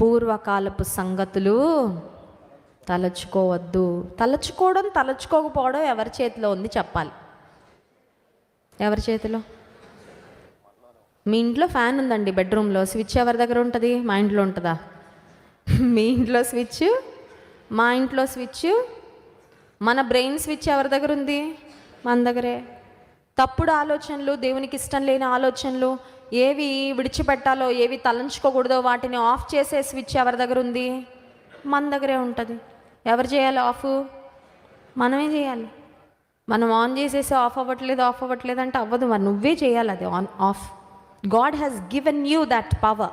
పూర్వకాలపు సంగతులు తలచుకోవద్దు. తలచుకోవడం తలచుకోకపోవడం ఎవరి చేతిలో ఉంది చెప్పాలి. ఎవరి చేతిలో? మీ ఇంట్లో ఫ్యాన్ ఉందండి బెడ్రూమ్లో. స్విచ్ ఎవరి దగ్గర ఉంటుంది? మా ఇంట్లో ఉంటుందా? మీ ఇంట్లో స్విచ్? మా ఇంట్లో స్విచ్? మన బ్రెయిన్ స్విచ్ ఎవరి దగ్గర ఉంది? మన దగ్గరే. తప్పుడు ఆలోచనలు దేవునికి ఇష్టం లేని ఆలోచనలు ఏవి విడిచిపెట్టాలో ఏవి తలంచుకోకూడదో వాటిని ఆఫ్ చేసే స్విచ్ ఎవరి దగ్గర ఉంది? మన దగ్గరే ఉంటుంది. ఎవరు చేయాలి ఆఫ్? మనమే చేయాలి. మనం ఆన్ చేసేసి ఆఫ్ అవ్వట్లేదు ఆఫ్ అవ్వట్లేదు అంటే అవ్వదు. మరి నువ్వే చేయాలి అది on off. God has given you that power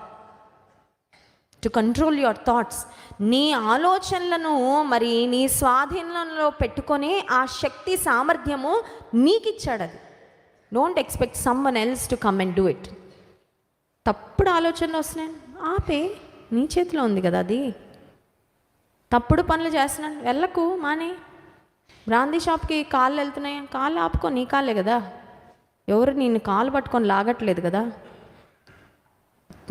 to control your thoughts. నీ ఆలోచనలను మరి నీ స్వాధీనంలో పెట్టుకొని ఆ శక్తి సామర్థ్యము నీకు ఇచ్చాడు అది. Don't expect someone else to come and do it తప్పుడు ఆలోచనలు వస్తున్నాయి. ఆపే నీ చేతిలో ఉంది కదా అది. తప్పుడు పనులు చేస్తున్నాను. వెళ్ళకు మానే. బ్రాందీ షాప్కి కాళ్ళు వెళ్తున్నాయి? కాళ్ళు ఆపుకో నీ కాళ్ళే కదా. ఎవరు నేను కాలు పట్టుకొని లాగట్లేదు కదా.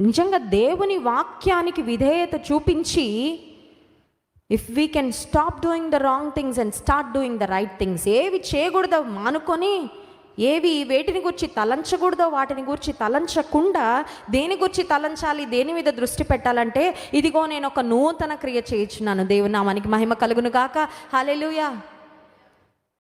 నిజంగా దేవుని వాక్యానికి విధేయత చూపించి if we can stop doing the wrong things and start doing the right things ఏవి చేయకూడదో మానుకొని ఏవి వేటిని గురించి తలంచకూడదో వాటిని గురించి తలంచకుండా దేని గురించి తలంచాలి దేని మీద దృష్టి పెట్టాలంటే ఇదిగో నేను ఒక నూతన క్రియ చేయించున్నాను. దేవుని నామానికి మహిమ కలుగును గాక. హాలేలుయా